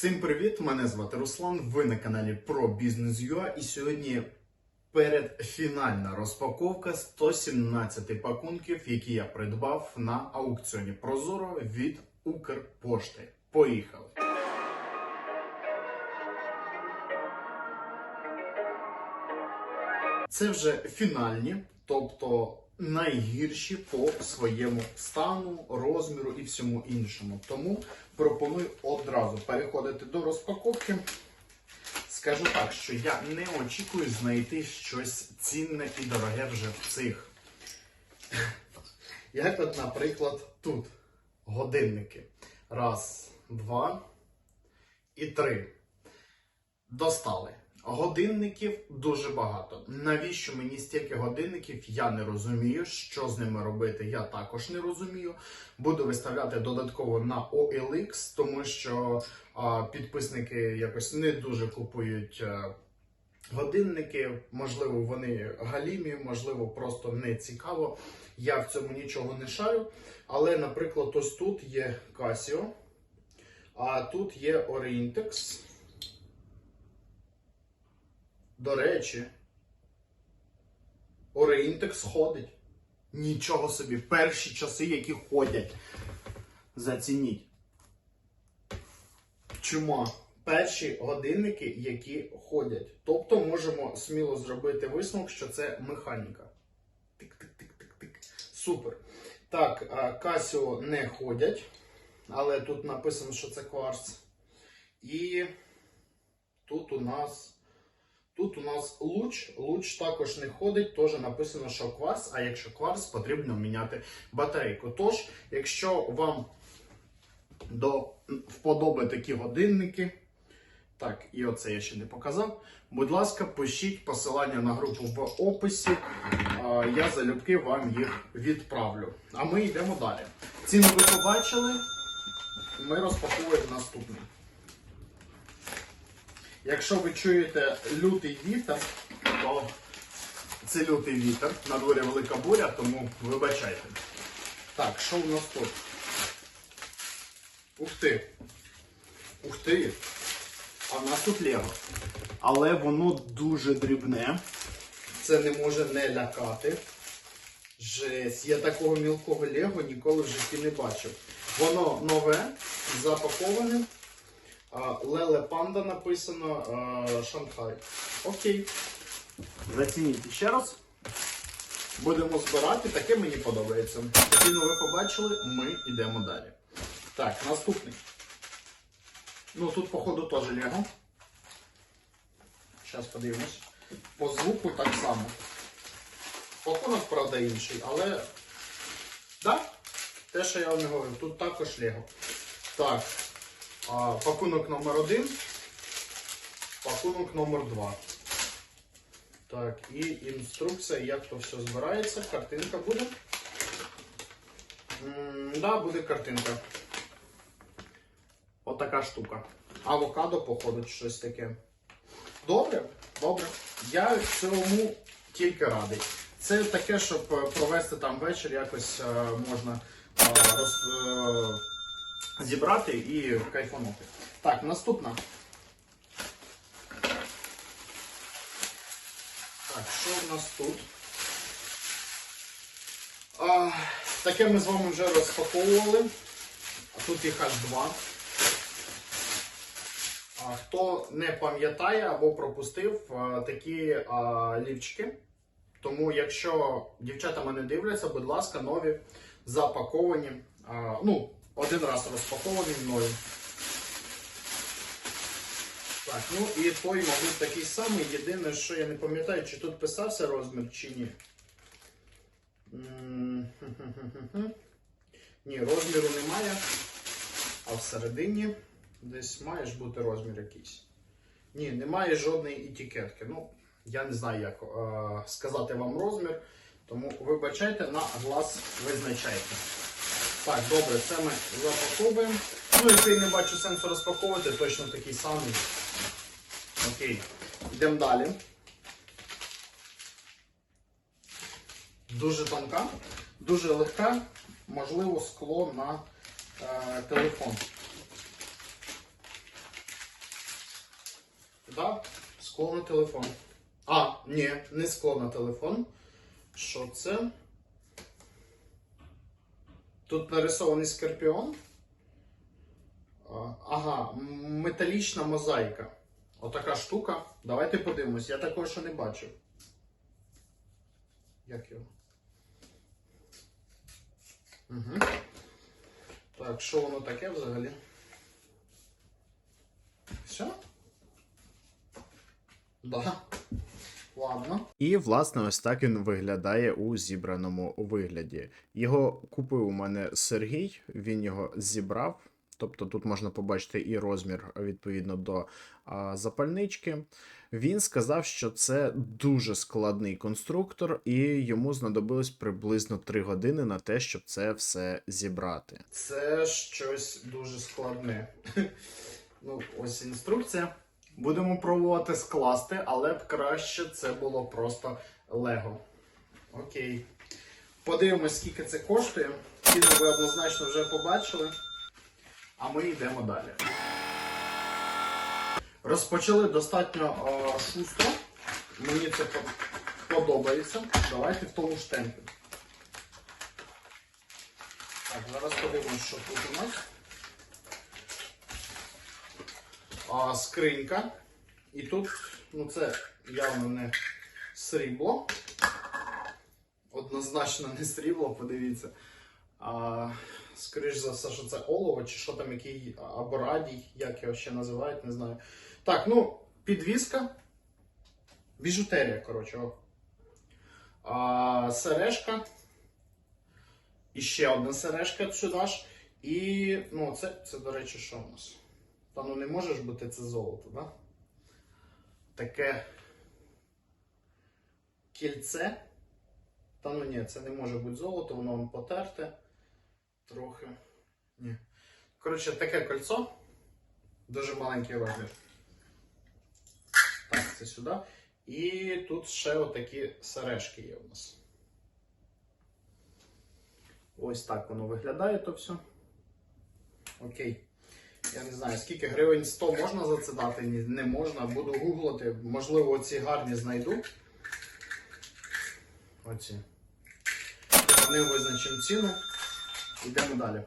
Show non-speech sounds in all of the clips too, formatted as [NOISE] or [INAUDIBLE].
Всім привіт! Мене звати Руслан. Ви на каналі про Business.ua і сьогодні передфінальна розпаковка 117 пакунків, які я придбав на аукціоні Прозоро від Укрпошти. Поїхали! Це вже фінальні, тобто найгірші по своєму стану, розміру і всьому іншому. Тому пропоную одразу переходити до розпаковки. Скажу так, що я не очікую знайти щось цінне і дороге вже в цих. Як от, наприклад, тут годинники. Раз, два і три. Достали. Годинників дуже багато. Навіщо мені стільки годинників? Я не розумію. Що з ними робити, я також не розумію. Буду виставляти додатково на OLX, тому що а, підписники якось не дуже купують. а, Годинники, можливо, вони галімі, можливо, просто не цікаво. Я в цьому нічого не шарю. Але, наприклад, ось тут є Casio, а тут є Orientex. До речі, Орієнтекс ходить. Нічого собі. Перші часи, які ходять. Зацініть. Чума. Перші годинники, які ходять. Тобто можемо сміло зробити висновок, що це механіка. Тик-тик-тик-тик-тик. Супер. Так, Casio не ходять, але тут написано, що це кварц. І тут у нас. Тут у нас луч. Луч також не ходить, теж написано, що кварц, а якщо кварц, потрібно міняти батарейку. Тож, якщо вам до вподоби такі годинники, так, і оце я ще не показав. Будь ласка, пишіть посилання на групу в описі. Я залюбки вам їх відправлю. А ми йдемо далі. Ціну ви побачили. Ми розпаковуємо наступний. Якщо ви чуєте лютий вітер, то це лютий вітер. На дворі велика буря, тому вибачайте. Так, що в нас тут? Ух ти! Ух ти! А в нас тут Лего. Але воно дуже дрібне. Це не може не лякати. Жесть, я такого мілкого Лего ніколи в житті не бачив. Воно нове, запаковане. Леле Панда написано Шанхай. Окей. Зацініть ще раз. Будемо збирати, таке мені подобається. Ціну ви побачили, ми йдемо далі. Так, наступний. Ну тут, походу, теж Лего. Зараз подивимось. По звуку так само. Пакунок, правда, інший, але. Так, те, що я вам говорю, тут також Лего. Так. Пакунок номер один. Пакунок номер два. Так, і інструкція, як то все збирається. Картинка буде. М, да, буде картинка. Отака штука. Авокадо, походу, щось таке. Добре, добре. Я цьому тільки радий. Це таке, щоб провести там вечір, якось е, можна е, роз, е, зібрати і кайфанути. Так, наступна. Так, що в нас тут? А, таке ми з вами вже розпаковували. А тут їх аж два. А, хто не пам'ятає або пропустив а, такі а, лівчики. Тому, якщо дівчата мене дивляться, будь ласка, нові запаковані. А, ну, один раз розпакований мною. Так, ну і той, мабуть, такий самий. Єдине, що я не пам'ятаю, чи тут писався розмір, чи ні. [LAUGHS] Ні, розміру немає. А всередині десь має ж бути розмір якийсь. Ні, немає жодної етикетки. Ну, я не знаю, як е, сказати вам розмір. Тому вибачайте, на глаз визначайте. Так, добре, це ми запаковуємо. Ну, який не бачу сенсу розпаковувати, точно такий самий. Окей. Йдемо далі. Дуже тонка, дуже легка, можливо, скло на е, телефон. Так, скло на телефон. А, ні, не скло на телефон. Що це? Тут нарисований скорпіон. Ага, металічна мозаїка. Отака штука. Давайте подивимось. Я такого ще не бачив. Як його? Угу. Так, що воно таке взагалі? Все? Да. Ладно. І, власне, ось так він виглядає у зібраному вигляді. Його купив у мене Сергій, він його зібрав. Тобто тут можна побачити і розмір відповідно до а, запальнички. Він сказав, що це дуже складний конструктор, і йому знадобилось приблизно 3 години на те, щоб це все зібрати. Це щось дуже складне. [LAUGHS] Ну, ось інструкція. Будемо пробувати скласти, але б краще це було просто Лего. Окей. Подивимось, скільки це коштує. Ціну ви однозначно вже побачили. А ми йдемо далі. Розпочали достатньо е, шустро. Мені це подобається. Давайте в тому ж темпі. Так, зараз подивимось, що тут у нас. А, скринька. І тут, ну це явно не срібло. Однозначно не срібло, подивіться. А, скоріш за все, що це олово, чи що там який або радій, як його ще називають, не знаю. Так, ну, підвіска. Біжутерія, коротше. А, сережка. І ще одна сережка сюди ж. І, ну, це, це, до речі, що у нас? Та ну не може ж бути це золото, да? Таке кільце. Та ну ні, це не може бути золото, воно вам потерте. Трохи. Ні. Коротше, таке кольцо. Дуже маленький розмір. Так, це сюди. І тут ще отакі сережки є у нас. Ось так воно виглядає то все. Окей. Я не знаю, скільки гривень 100 можна за це дати, не можна. Буду гуглити. Можливо, ці гарні знайду. Оці. Не визначимо ціну. Йдемо далі.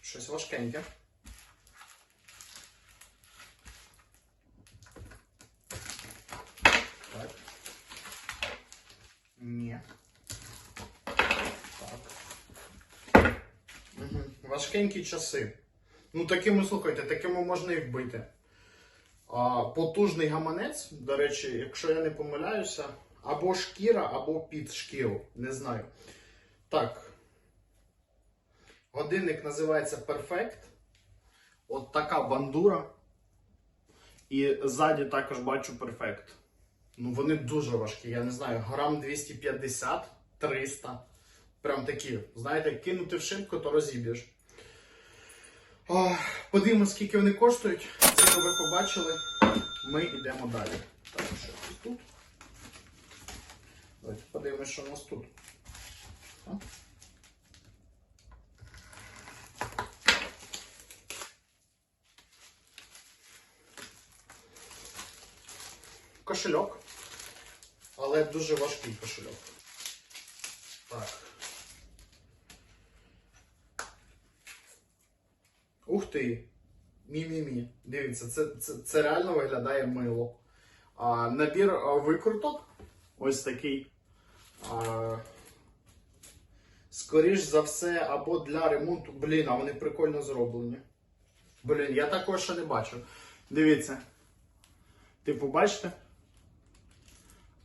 Щось важкеньке. Так. Ні. Так. Угу. Важкенькі часи. Ну, такими, слухайте, такими можна і вбити. А, потужний гаманець, до речі, якщо я не помиляюся, або шкіра, або під шкіру. Не знаю. Так. Годинник називається Perfect. От така бандура. І ззаді також бачу Perfect. Ну, вони дуже важкі, я не знаю, грам 250, 300. Прям такі, знаєте, кинути в шибку, то розіб'єш. О, Подивимось, скільки вони коштують. Ціну ви побачили. Ми йдемо далі. Так, що тут? Давайте подивимось, що у нас тут. Кошельок. Але дуже важкий кошельок. Так. Ух ти! Мі-мі-мі. Дивіться, це, це, це реально виглядає мило. А, набір а, викруток. Ось такий. А, скоріш за все, або для ремонту. Блін, а вони прикольно зроблені. Блін, я такого ще не бачив. Дивіться. Типу, бачите?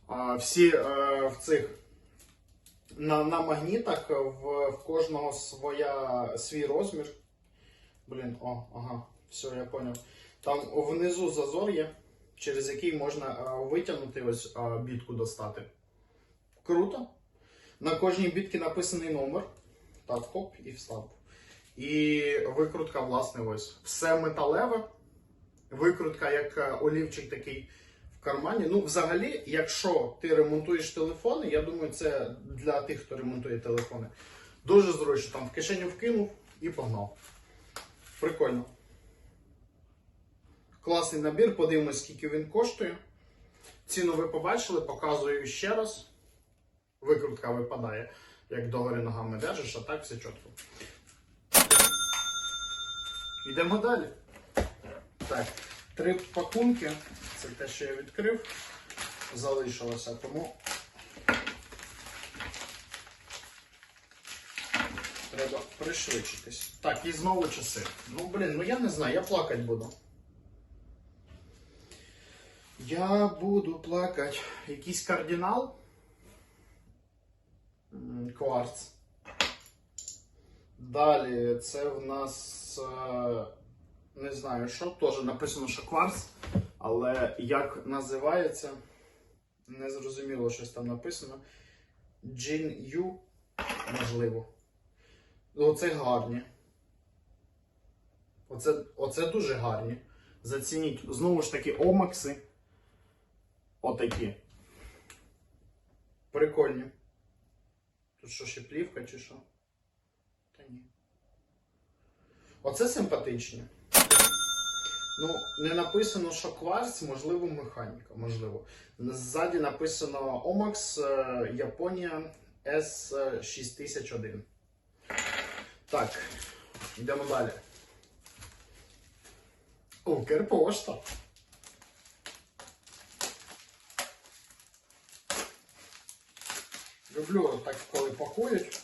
А, всі е, в цих. На, на магнітах в, в кожного своя, свій розмір. Блін, о, ага, все, я поняв. Там внизу зазор є, через який можна витягнути ось бітку достати. Круто. На кожній бітці написаний номер. Так, хоп, і встав. І викрутка, власне, ось. Все металеве. Викрутка, як е, олівчик такий в кармані. Ну, взагалі, якщо ти ремонтуєш телефони, я думаю, це для тих, хто ремонтує телефони. Дуже зручно. Там в кишеню вкинув і погнав. Прикольно. Класний набір, подивимось, скільки він коштує. Ціну ви побачили, показую ще раз. Викрутка випадає, як догори ногами держиш, а так все чітко. Йдемо далі. Так, три пакунки. Це те, що я відкрив. Залишилося, тому треба пришвидшитись. Так, і знову часи. Ну, блін, ну я не знаю, я плакать буду. Я буду плакати. Якийсь кардинал. Кварц. Далі це в нас е, не знаю що, теж написано, що кварц, але як називається, не зрозуміло, щось там написано. Джин Ю, можливо. Ну, Оце гарні. Оце, оце дуже гарні. Зацініть. Знову ж таки, омакси. Отакі. Прикольні. Тут що ще плівка чи що? Та ні. Оце симпатичні. Ну, не написано, що кварц, можливо, механіка. Можливо. Ззаді написано Omax е, Японія S6001. Так, йдемо далі. Укрпошта. Люблю так, коли пакують.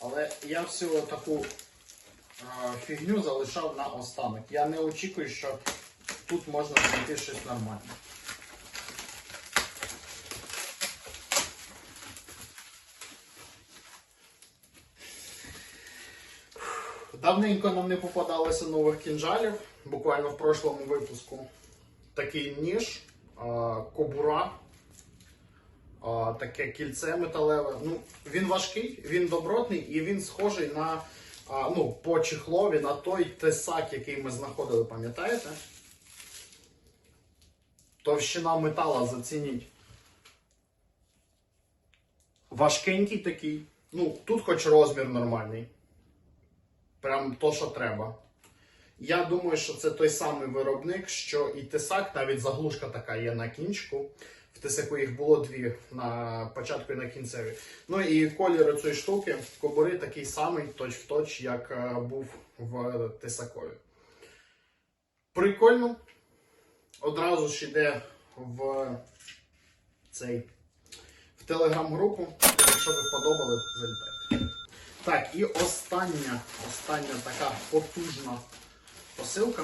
Але я всю таку а, фігню залишав на останок. Я не очікую, що тут можна знайти щось нормальне. Давненько нам не попадалося нових кінжалів. Буквально в прошлому випуску такий ніж, кобура, таке кільце металеве. Ну, він важкий, він добротний і він схожий на ну, по чехлові на той тесак, який ми знаходили, пам'ятаєте? Товщина метала зацініть. Важкенький такий. Ну, тут хоч розмір нормальний. Прям то, що треба. Я думаю, що це той самий виробник, що і тесак, навіть заглушка така є на кінчику. В тесаку їх було дві на початку і на кінцеві. Ну і колір цієї штуки, кобури такий самий, точ в точ, як е, був в тесакові. Прикольно. Одразу ж йде в цей в телеграм-групу. Якщо ви подобали, залітайте. Так, і остання, остання така потужна посилка.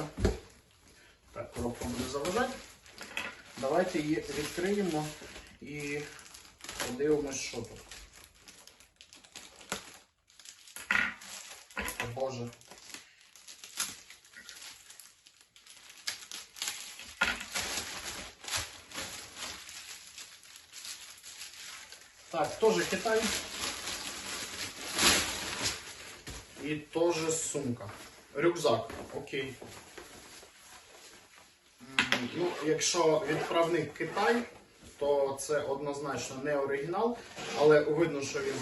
Так, коробка буде заважати. Давайте її відкриємо і подивимось, що тут. О Боже. Так, теж Китай. І теж сумка. Рюкзак, окей. Ну, якщо відправник Китай, то це однозначно не оригінал, але видно, що він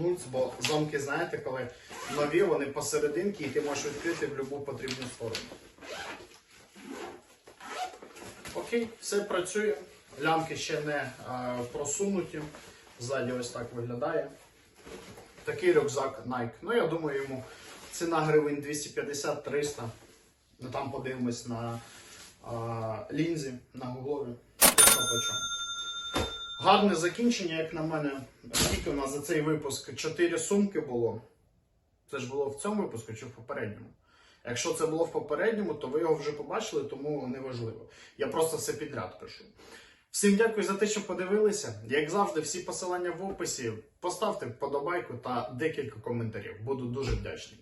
нульц, бо замки, знаєте, коли нові, вони посерединки, і ти можеш відкрити в будь-яку потрібну сторону. Окей, все працює. Лямки ще не е, просунуті. Ззаді ось так виглядає. Такий рюкзак Nike. Ну, я думаю, йому ціна гривень 250-300. Ну там подивимось на а, лінзі, на гуглові. Гарне закінчення, як на мене. Скільки у нас за цей випуск? 4 сумки було. Це ж було в цьому випуску чи в попередньому? Якщо це було в попередньому, то ви його вже побачили, тому неважливо. Я просто все підряд пишу. Всім дякую за те, що подивилися. Як завжди, всі посилання в описі. Поставте вподобайку та декілька коментарів. Буду дуже вдячний.